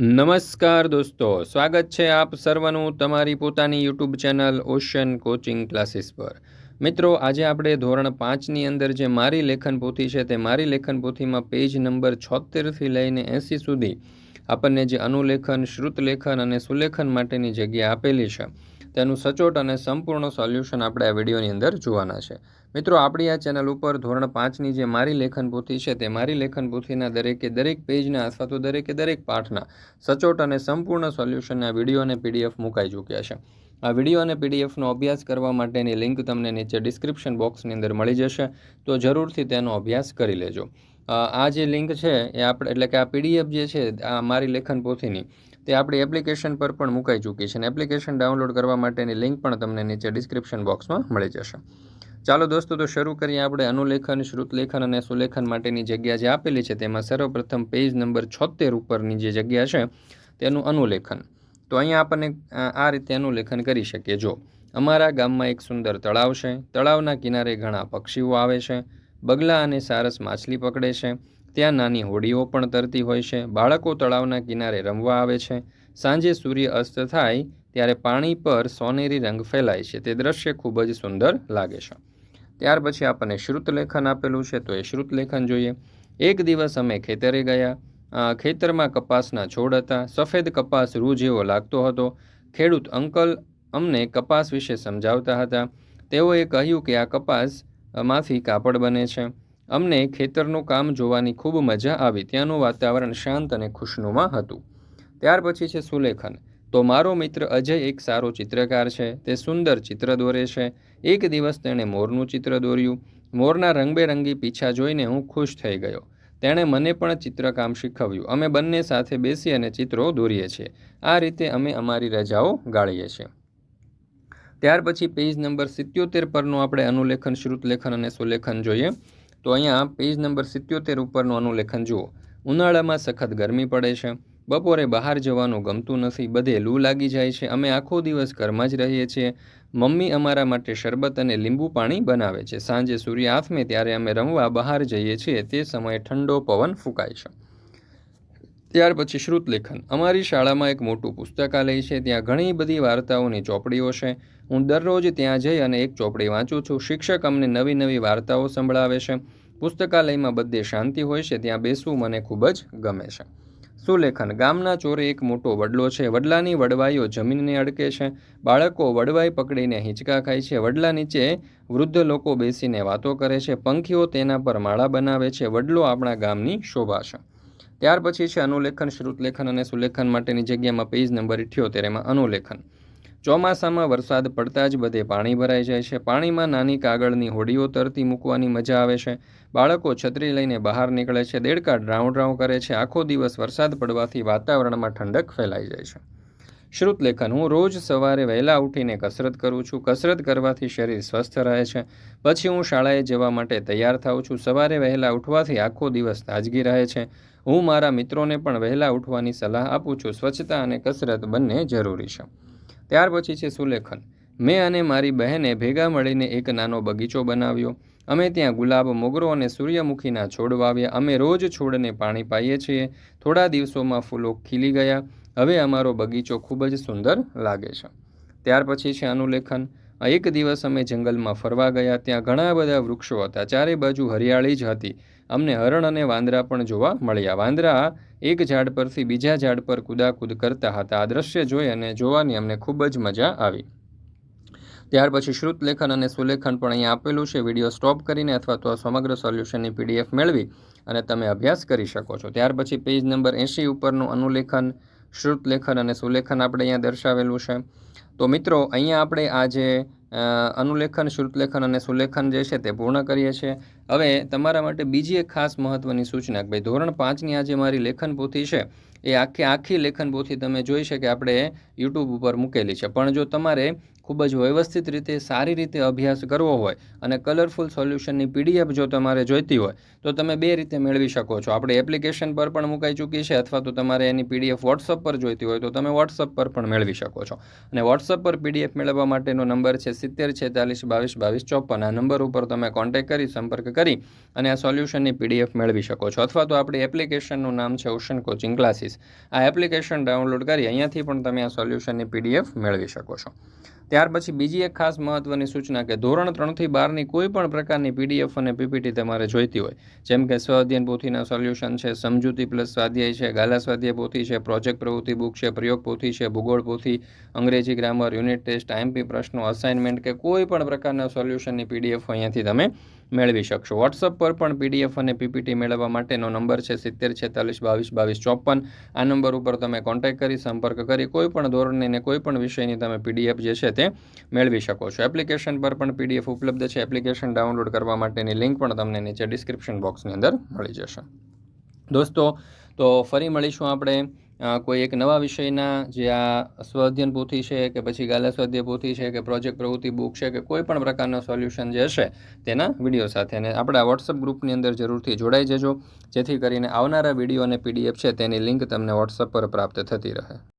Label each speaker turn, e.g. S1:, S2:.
S1: નમસ્કાર દોસ્તો, સ્વાગત છે આપ સર્વનું તમારી પોતાની YouTube channel ocean coaching classes પર. મિત્રો, આજે આપણે ધોરણ પાંચની અંદર જે મારી લેખન પોથી છે તે મારી લેખન પોથીમાં પેજ નંબર છોતેરથી લઈને એંસી સુધી આપણને જે અનુલેખન, શ્રુતલેખન અને સુલેખન માટેની જગ્યા આપેલી છે. તેનું સચોટ અને સંપૂર્ણ સોલ્યુશન આપણે આ વિડીયોની અંદર જોવાના છે. મિત્રો, આપણી આ ચેનલ ઉપર ધોરણ પાંચની જે મારી લેખન પોથી છે, તે મારી લેખન પોથીના દરેકે દરેક પેજના અથવા તો દરેકે દરેક પાઠના સચોટ અને સંપૂર્ણ સોલ્યુશનના વીડિયો અને પીડીએફ મુકાઈ ચૂક્યા છે. આ વીડિયો અને પીડીએફનો અભ્યાસ કરવા માટેની લિંક તમને નીચે ડિસ્ક્રિપ્શન બોક્સની અંદર મળી જશે, તો જરૂરથી તેનો અભ્યાસ કરી લેજો. આ જે લિંક છે, એ આપણે એટલે કે આ પીડીએફ જે છે, આ મારી લેખન પોથીની તે આપણી એપ્લિકેશન પર પણ મુકાઈ ચૂકી છે અને એપ્લિકેશન ડાઉનલોડ કરવા માટેની લિંક પણ તમને નીચે ડિસ્ક્રિપ્શન બોક્સમાં મળી જશે. ચાલો દોસ્તો, તો શરૂ કરીએ આપણે અનુલેખન, શ્રુતલેખન અને સુલેખન માટેની જગ્યા જે આપેલી છે, તેમાં સર્વપ્રથમ પેજ નંબર છોતેર ઉપરની જે જગ્યા છે, તેનું અનુલેખન. તો અહીંયા આપણને આ રીતે અનુલેખન કરી શકીએ. જો, અમારા ગામમાં એક સુંદર તળાવ છે. તળાવના કિનારે ઘણા પક્ષીઓ આવે છે. બગલા અને સારસ માછલી પકડે છે. ત્યાં નાની હોડીઓ પણ તરતી હોય છે. બાળકો તળાવના કિનારે રમવા આવે છે. સાંજે સૂર્ય અસ્ત થાય ત્યારે પાણી પર સોનેરી રંગ ફેલાય છે. તે દ્રશ્ય ખૂબ જ સુંદર લાગે છે. ત્યાર પછી આપણને શ્રુતલેખન આપેલું છે તો એ શ્રુતલેખન જોઈએ. એક દિવસ અમે ખેતરે ગયા. ખેતરમાં કપાસના છોડ હતા. સફેદ કપાસ રૂ જેવો લાગતો હતો. ખેડૂત અંકલ અમને કપાસ વિશે સમજાવતા હતા. તેઓએ કહ્યું કે આ કપાસમાંથી કાપડ બને છે. અમને ખેતરનું કામ જોવાની ખૂબ મજા આવી, ત્યાંનું વાતાવરણ શાંત અને ખુશનુમા હતું. ત્યાર પછી છે સુલેખન. તો મારો મિત્ર અજય એક સારો ચિત્રકાર છે, તે સુંદર ચિત્ર દોરે છે. એક દિવસ તેણે મોરનું ચિત્ર દોર્યું. મોરના રંગબેરંગી પીછા જોઈને હું ખુશ થઈ ગયો. તેણે મને પણ ચિત્રકામ શીખવ્યું. અમે બંને સાથે બેસી અને ચિત્રો દોરીએ છીએ. આ રીતે અમે અમારી રજાઓ ગાળીએ છીએ. ત્યાર પછી પેજ નંબર સિત્યોતેર પરનું આપણે અનુલેખન, શ્રુતલેખન અને સુલેખન જોઈએ. તો અહીંયા પેજ નંબર સિત્યોતેર ઉપરનું અનુલેખન જુઓ. ઉનાળામાં સખત ગરમી પડે છે. બપોરે બહાર જવાનું ગમતું નથી. બધે લૂ લાગી જાય છે. અમે આખો દિવસ ઘરમાં જ રહીએ છીએ. મમ્મી અમારા માટે શરબત અને લીંબુ પાણી બનાવે છે. સાંજે સૂર્ય આથમે ત્યારે અમે રમવા બહાર જઈએ છીએ. તે સમયે ઠંડો પવન ફૂંકાય છે. ત્યાર પછી શ્રુતલેખન. અમારી શાળામાં એક મોટું પુસ્તકાલય છે, ત્યાં ઘણી બધી વાર્તાઓની ચોપડીઓ છે. હું દરરોજ ત્યાં જઈ અને એક ચોપડી વાંચું છું. શિક્ષક અમને નવી નવી વાર્તાઓ સંભળાવે છે. પુસ્તકાલયમાં બધે શાંતિ હોય છે, ત્યાં બેસવું મને ખૂબ જ ગમે છે. સુલેખન. ગામના ચોરે એક મોટો વડલો છે. વડલાની વડવાઈઓ જમીનને અડકે છે. બાળકો વડવાઈ પકડીને હિંચકા ખાય છે. વડલા નીચે વૃદ્ધ લોકો બેસીને વાતો કરે છે. પંખીઓ તેના પર માળા બનાવે છે. વડલો આપણા ગામની શોભા છે. ત્યાર પછી છે અનુલેખન, શ્રુતલેખન અને સુલેખન માટેની જગ્યામાં પેજ નંબર ઇઠ્યોતેર એમાં અનુલેખન. ચોમાસામાં વરસાદ પડતા જ બધે પાણી ભરાઈ જાય છે. પાણીમાં નાની કાગળની હોડીઓ તરતી મૂકવાની મજા આવે છે. બાળકો છત્રી લઈને બહાર નીકળે છે. દેડકા ડ્રાઉં ડ્રાઉં કરે છે. આખો દિવસ વરસાદ પડવાથી વાતાવરણમાં ઠંડક ફેલાઈ જાય છે. શ્રુતલેખન હું રોજ સવારે વહેલા ઉઠીને કસરત કરું છું. કસરત કરવાથી શરીર સ્વસ્થ રહે છે. પછી હું શાળાએ જવા માટે તૈયાર થાઉં છું. સવારે વહેલા ઉઠવાથી આખો દિવસ તાજગી રહે છે. હું મારા મિત્રોને પણ વહેલા ઉઠવાની સલાહ આપું છું. સ્વચ્છતા અને કસરત બંને જરૂરી છે. ત્યાર પછી છે સુલેખન. મેં અને મારી બહેને ભેગા મળીને એક નાનો બગીચો બનાવ્યો. અમે ત્યાં ગુલાબ, મોગરો અને સૂર્યમુખીના છોડ વાવ્યા. અમે રોજ છોડને પાણી પાઈએ છીએ. થોડા દિવસોમાં ફૂલો ખીલી ગયા. હવે અમારો બગીચો ખૂબ જ સુંદર લાગે છે. ત્યાર પછી છે અનુલેખન એક દિવસ અમે જંગલમાં ફરવા ગયા, ત્યાં ઘણા બધા વૃક્ષો હતા, ચારે બાજુ હરિયાળી જ હતી. અમને હરણ અને વાંદરા પણ જોવા મળ્યા. વાંદરા એક ઝાડ પરથી બીજા ઝાડ પર કુદાકૂદ કરતા હતા. આ દ્રશ્ય જોઈ અને જોવાની અમને ખૂબ જ મજા આવી. ત્યાર પછી શ્રુત લેખન અને સુલેખન પણ અહીંયા આપેલું છે. વીડિયો સ્ટોપ કરીને અથવા તો સમગ્ર સોલ્યુશનની પીડીએફ મેળવી અને તમે અભ્યાસ કરી શકો છો. ત્યાર પછી પેજ નંબર એંશી ઉપરનું અનુલેખન શ્રુત લેખન અને સુલેખન આપણે અહીંયા દર્શાવેલું છે. તો મિત્રો, અહીંયા આપણે આ જે અનુલેખન, શ્રુતલેખન અને સુલેખન જે છે તે પૂર્ણ કરીએ છીએ. હવે તમારા માટે બીજી એક ખાસ મહત્ત્વની સૂચના કે ભાઈ, ધોરણ પાંચની આ જે મારી લેખન પોથી છે, એ આખી આખી લેખન પોથી તમે જોઈ છે કે આપણે યુટ્યુબ ઉપર મૂકેલી છે. પણ જો તમારે ખૂબ જ વ્યવસ્થિત રીતે, સારી રીતે અભ્યાસ કરવો હોય અને કલરફુલ સોલ્યુશનની પીડીએફ જો તમારે જોઈતી હોય, તો તમે બે રીતે મેળવી શકો છો. આપણે એપ્લિકેશન પર પણ મુકાઈ ચૂકી છે અથવા તો તમારે એની પીડીએફ વોટ્સઅપ પર જોઈતી હોય તો તમે વોટ્સઅપ પર પણ મેળવી શકો છો. અને વોટ્સઅપ પર પીડીએફ મેળવવા માટેનો નંબર છે સિત્તેર છેતાલીસ બાવીસ બાવીસ ચોપન. આ નંબર ઉપર તમે કોન્ટેક્ટ કરી, સંપર્ક કરી અને આ સોલ્યુશનની પીડીએફ મેળવી શકો છો. અથવા તો આપણી એપ્લિકેશનનું નામ છે ઓશન કોચિંગ ક્લાસીસ આ એપ્લિકેશન ડાઉનલોડ કરી, અહીંયાથી પણ તમે આ સોલ્યુશનની પીડીએફ મેળવી શકો છો. ત્યાર પછી બીજી એક ખાસ મહત્વની સૂચના કે ધોરણ ત્રણથી બારની કોઈ પણ પ્રકારની પીડીએફ અને પીપીટી તમારે જોઈતી હોય. જેમ કે સ્વાધ્યન પોથીના સોલ્યુશન છે, સમજૂતી પ્લસ સ્વાધ્યાય છે, ગાલા સ્વાધ્યાય પોથી છે, પ્રોજેક્ટ પ્રવૃત્તિ બુક છે, પ્રયોગ પોથી છે, ભૂગોળ પોથી, અંગ્રેજી ગ્રામર, યુનિટ ટેસ્ટ આઈએમપી પ્રશ્નો, અસાઇનમેન્ટ કે કોઈ પણ પ્રકારના સોલ્યુશનની પીડીએફ અહીંયાથી તમે મેળવી શકશો. વોટ્સઅપ પર પણ પીડીએફ અને પીપીટી મેળવવા માટેનો નંબર છે સિત્તેર છેતાલીસ બાવીસ બાવીસ ચોપન. આ નંબર ઉપર તમે કોન્ટેક્ટ કરી, સંપર્ક કરી, કોઈ પણ ધોરણની ને કોઈ પણ વિષયની તમે પીડીએફ જે છે તે મેળવી શકો છો. એપ્લિકેશન પર પણ પીડીએફ ઉપલબ્ધ છે. એપ્લિકેશન ડાઉનલોડ કરવા માટેની લિંક પણ તમને નીચે ડિસ્ક્રિપ્શન બોક્સની અંદર મળી જશે. દોસ્તો, તો ફરી મળીશું આપણે કોઈ એક નવા વિષયના જે આ સ્વઅધ્યયન પોથી છે કે પછી ગાલા સ્વાધ્યાય પોથી છે કે પ્રોજેક્ટ પ્રવૃત્તિ બુક છે કે કોઈ પણ પ્રકારના સોલ્યુશન જે હશે તેના વીડિયો સાથે અને આપણા વોટ્સઅપ ગ્રુપની અંદર જરૂરથી જોડાઈ જજો, જેથી કરીને આવનારા વીડિયો અને પીડીએફ છે તેની લિંક તમને વોટ્સઅપ પર પ્રાપ્ત થતી રહે.